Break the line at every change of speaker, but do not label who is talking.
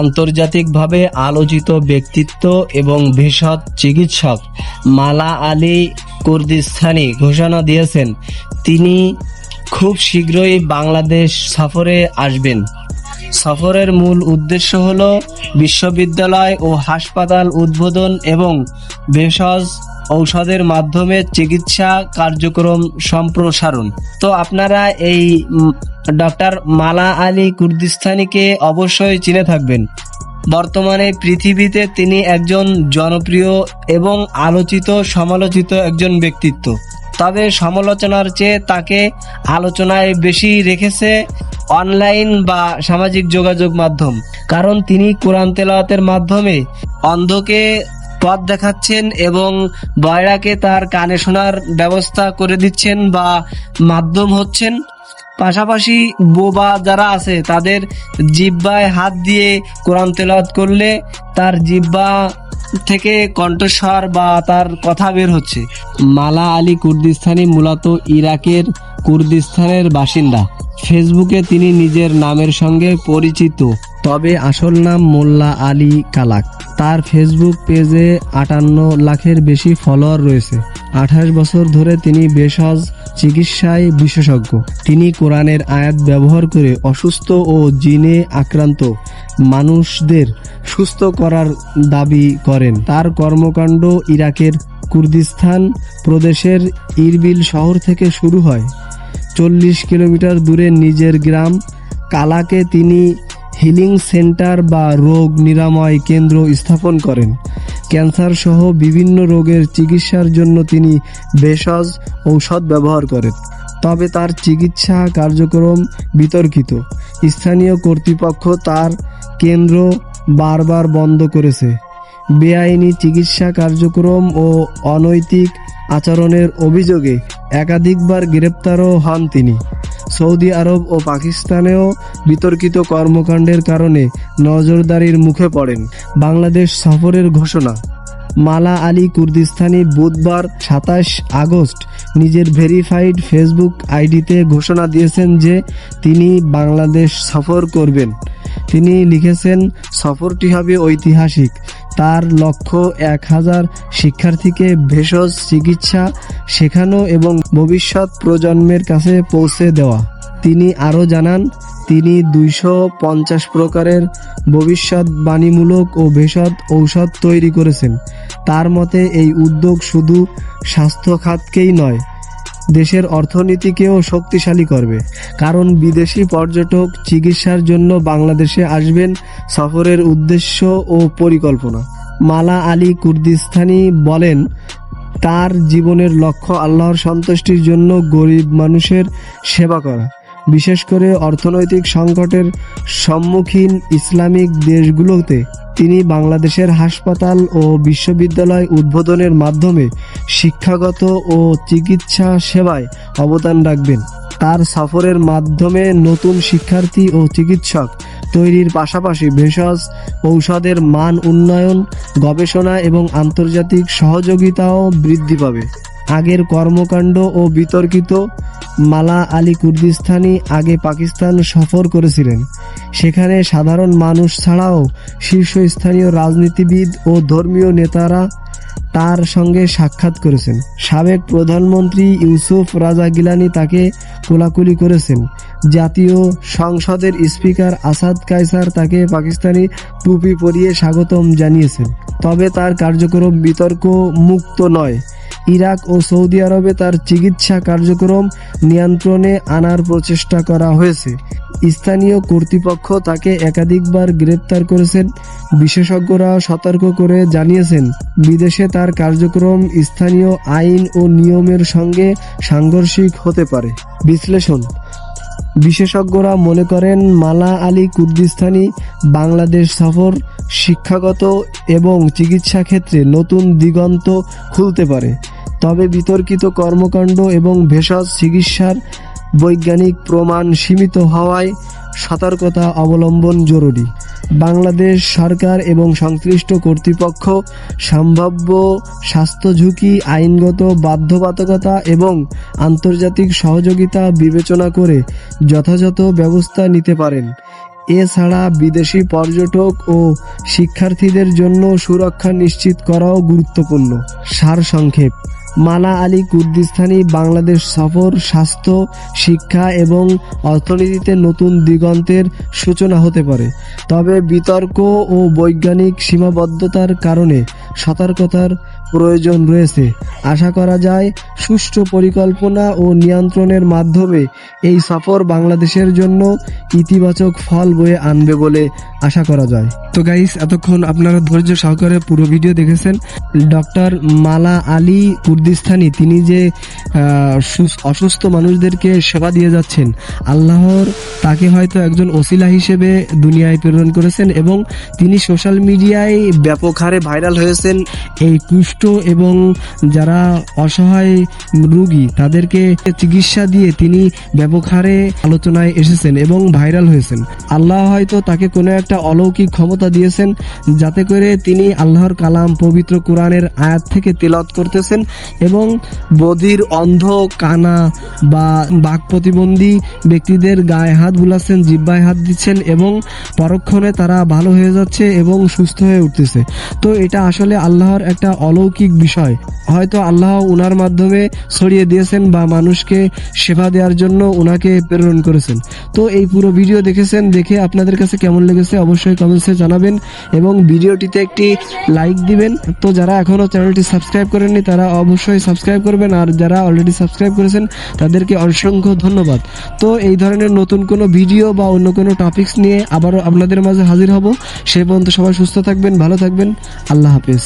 আন্তর্জাতিকভাবে আলোচিত ব্যক্তিত্ব এবং ভেষজ চিকিৎসক মালা আলী কুর্দিস্তানি ঘোষণা দিয়েছেন, তিনি খুব শীঘ্রই বাংলাদেশ সফরে আসবেন। সফরের মূল উদ্দেশ্য হল বিশ্ববিদ্যালয় ও হাসপাতাল উদ্বোধন এবং ভেষজ ঔষধের মাধ্যমে চিকিৎসা কার্যক্রম সম্প্রসারণ। তো আপনারা এই ডক্টর মালা আলী কুর্দিস্তানিকে অবশ্যই চিনে থাকবেন। বর্তমানে পৃথিবীতে তিনি একজন জনপ্রিয় এবং আলোচিত, সমালোচিত একজন ব্যক্তিত্ব। তবে সমালোচনার চেয়ে তাকে আলোচনায় বেশি রেখেছে অনলাইন বা সামাজিক যোগাযোগ মাধ্যম। কারণ তিনি কোরআন তেলাওয়াতের মাধ্যমে অন্ধকে পথ দেখাচ্ছেন এবং বয়রাকে তার কানে শোনার ব্যবস্থা করে দিচ্ছেন বা মাধ্যম হচ্ছেন। পাশাপাশি বোবা যারা আছে, তাদের জিব্বায় হাত দিয়ে কোরআন তেলাওয়াত করলে তার জিব্বা থেকে কণ্ঠস্বর বা তার কথা বের হচ্ছে। মালা আলী কুর্দিস্তানি মূলত ইরাকের কুর্দিস্তানের বাসিন্দা। ফেসবুকে তিনি নিজের নামের সঙ্গে পরিচিত। তবে আসল নাম মোল্লা আলী কালাক। তার ফেসবুক পেজে আটান্ন লাখের বেশি ফলোয়ার রয়েছে। আঠাশ বছর ধরে তিনি ভেষজ চিকিৎসায় বিশেষজ্ঞ। তিনি কোরআনের আয়াত ব্যবহার করে অসুস্থ ও জিনে আক্রান্ত মানুষদের সুস্থ করার দাবি করেন। তার কর্মকাণ্ড ইরাকের কুর্দিস্তান প্রদেশের ইরবিল শহর থেকে শুরু হয়। চল্লিশ কিলোমিটার দূরে নিজের গ্রাম কালাকে তিনি হিলিং সেন্টার বা রোগ নিরাময় কেন্দ্র স্থাপন করেন। ক্যান্সার সহ বিভিন্ন রোগের চিকিৎসার জন্য তিনি ভেষজ ঔষধ ব্যবহার করেন। তবে তার চিকিৎসা কার্যক্রম বিতর্কিত। স্থানীয় কর্তৃপক্ষ তার কেন্দ্র বারবার বন্ধ করেছে। বেআইনি চিকিৎসা কার্যক্রম ও অনৈতিক আচরণের অভিযোগে একাধিকবার গ্রেপ্তারও হন তিনি। সৌদি আরব ও পাকিস্তানেও বিতর্কিত কর্মকাণ্ডের কারণে নজরদারির মুখে পড়েন বাংলাদেশ সফরের ঘোষণা। মালা আলী কুর্দিস্তানি বুধবার সাতাশ আগস্ট নিজের ভেরিফাইড ফেসবুক আইডিতে ঘোষণা দিয়েছেন যে তিনি বাংলাদেশ সফর করবেন। তিনি লিখেছেন, সফরটি হবে ঐতিহাসিক। তার লক্ষ্য এক হাজার শিক্ষার্থীকে ভেষজ চিকিৎসা শেখানো এবং ভবিষ্যৎ প্রজন্মের কাছে পৌঁছে দেওয়া। তিনি আরও জানান, তিনি দুইশো পঞ্চাশ প্রকারের ভবিষ্যৎবাণীমূলক ও ভেষজ ঔষধ তৈরি করেছেন। তার মতে, এই উদ্যোগ শুধু স্বাস্থ্য খাতকেই নয়, দেশের অর্থনীতিকেও শক্তিশালী করবে। কারণ বিদেশি পর্যটক চিকিৎসার জন্য বাংলাদেশে আসবেন সফরের উদ্দেশ্য ও পরিকল্পনা। মালা আলী কুর্দিস্তানি বলেন তার জীবনের লক্ষ্য আল্লাহর সন্তুষ্টির জন্য গরিব মানুষের সেবা করা। বিশেষ করে অর্থনৈতিক সংকটের সম্মুখীন ইসলামিক দেশগুলোতে তিনি বাংলাদেশের হাসপাতাল ও বিশ্ববিদ্যালয় উদ্বোধনের মাধ্যমে শিক্ষাগত ও চিকিৎসা সেবায় অবদান রাখবেন। তার সফরের মাধ্যমে নতুন শিক্ষার্থী ও চিকিৎসক তৈরির পাশাপাশি ভেষজ ঔষধের মান উন্নয়ন, গবেষণা এবং আন্তর্জাতিক সহযোগিতাও বৃদ্ধি পাবে। আগের কর্মকাণ্ড ও বিতর্কিত মালা আলী কুর্দিস্তানি আগে পাকিস্তান সফর করেছিলেন। সেখানে সাধারণ মানুষ ছাড়াও শীর্ষস্থানীয় রাজনীতিবিদ ও ধর্মীয় নেতারা তার সঙ্গে সাক্ষাৎ করেছেন। সাবেক প্রধানমন্ত্রী ইউসুফ রাজা গিলানি তাকে কোলাকুলি করেছেন। জাতীয় সংসদের স্পিকার আসাদ কায়সার তাকে পাকিস্তানি টুপি পরিয়ে স্বাগতম জানিয়েছেন। তবে তার কার্যক্রম বিতর্ক মুক্ত নয়। ইরাক ও সৌদি আরবে তার চিকিৎসা কার্যক্রম নিয়ন্ত্রণে আনার প্রচেষ্টা করা হয়েছে। স্থানীয় কর্তৃপক্ষ তাকে একাধিকবার গ্রেপ্তার করেছেন। বিশেষজ্ঞরা সতর্ক করে জানিয়েছেন, বিদেশে তার কার্যক্রম স্থানীয় আইন ও নিয়মের সঙ্গে সাংঘর্ষিক হতে পারে। বিশ্লেষণ বিশেষজ্ঞরা মনে করেন মালা আলী কুর্দিস্তানি বাংলাদেশ সফর শিক্ষাগত এবং চিকিৎসা ক্ষেত্রে নতুন দিগন্ত খুলতে পারে। তবে বিতর্কিত কর্মকাণ্ড এবং ভেষজ চিকিৎসার বৈজ্ঞানিক প্রমাণ সীমিত হওয়ায় সতর্কতা অবলম্বন জরুরি। বাংলাদেশ সরকার এবং সংশ্লিষ্ট কর্তৃপক্ষ সম্ভাব্য স্বাস্থ্য ঝুঁকি, আইনগত বাধ্যবাধকতা এবং আন্তর্জাতিক সহযোগিতা বিবেচনা করে যথাযথ ব্যবস্থা নিতে পারেন। এছাড়া বিদেশি পর্যটক ও শিক্ষার্থীদের জন্য সুরক্ষা নিশ্চিত করাও গুরুত্বপূর্ণ। সারসংক্ষেপ। মালা আলী কুর্দিস্তানি বাংলাদেশ সফর, স্বাস্থ্য, শিক্ষা এবং অর্থনীতিতে নতুন দিগন্তের সূচনা হতে পারে। তবে বিতর্ক ও বৈজ্ঞানিক সীমাবদ্ধতার কারণে সতর্কতার প্রয়োজন রয়েছে। আশা করা যায়, সুষ্ঠু পরিকল্পনা ও নিয়ন্ত্রণের মাধ্যমে এই সফর বাংলাদেশের জন্য ইতিবাচক ফল বয়ে আনবে বলে আশা করা যায়। তো গাইস এতক্ষণ আপনারা ধৈর্য সহকারে পুরো ভিডিও দেখেছেন। ডক্টর মালা আলী কুর্দিস্তানি তিনি যে অসুস্থ মানুষদেরকে সেবা দিয়ে যাচ্ছেন, আল্লাহর তাকে হয়তো একজন ওসিলা হিসেবে দুনিয়ায় প্রেরণ করেছেন এবং তিনি সোশ্যাল মিডিয়ায় ব্যাপক হারে ভাইরাল হয়েছেন। এই কুষ্ঠ এবং যারা অসহায় রোগী, তাদেরকে চিকিৎসা দিয়ে তিনি ব্যাপক হারে আলোচনায় এসেছেন এবং ভাইরাল হয়েছেন। আল্লাহ হয়তো তাকে কোনো একটা অলৌকিক ক্ষমতা দিয়েছেন, যাতে করে তিনি আল্লাহর কালাম পবিত্র কোরআনের আয়াত থেকে তেলাওয়াত করতেছেন। এবং বধির অন্ধ কানা বা বাক প্রতিবন্ধী ব্যক্তিদের গায়ে হাত বুলাচ্ছেন, জিব্বায় হাত দিচ্ছেন এবং পরক্ষণে তারা ভালো হয়ে যাচ্ছে এবং সুস্থ হয়ে উঠতেছে। তো এটা আসলে আল্লাহর একটা অলৌকিক বিষয়। হয়তো আল্লাহ উনার মাধ্যমে ছড়িয়ে দিয়েছেন বা মানুষকে সেবা দেওয়ার জন্য উনাকে প্রেরণ করেছেন। তো এই পুরো ভিডিও দেখেছেন, দেখে আপনাদের কাছে কেমন লেগেছে অবশ্যই কমেন্টসে জানাবেন এবং ভিডিওটিতে একটি লাইক দিবেন। তো যারা এখনও চ্যানেলটি সাবস্ক্রাইব করেননি, তারা অবশ্যই সাবস্ক্রাইব করবেন আর যারা অলরেডি সাবস্ক্রাইব করেছেন, তাদেরকে অসংখ্য ধন্যবাদ। তো এই ধরনের নতুন কোনো ভিডিও বা অন্য কোনো টপিকস নিয়ে আবারও আপনাদের মাঝে হাজির হব। সে পর্যন্ত সবাই সুস্থ থাকবেন, ভালো থাকবেন। আল্লাহ হাফেজ।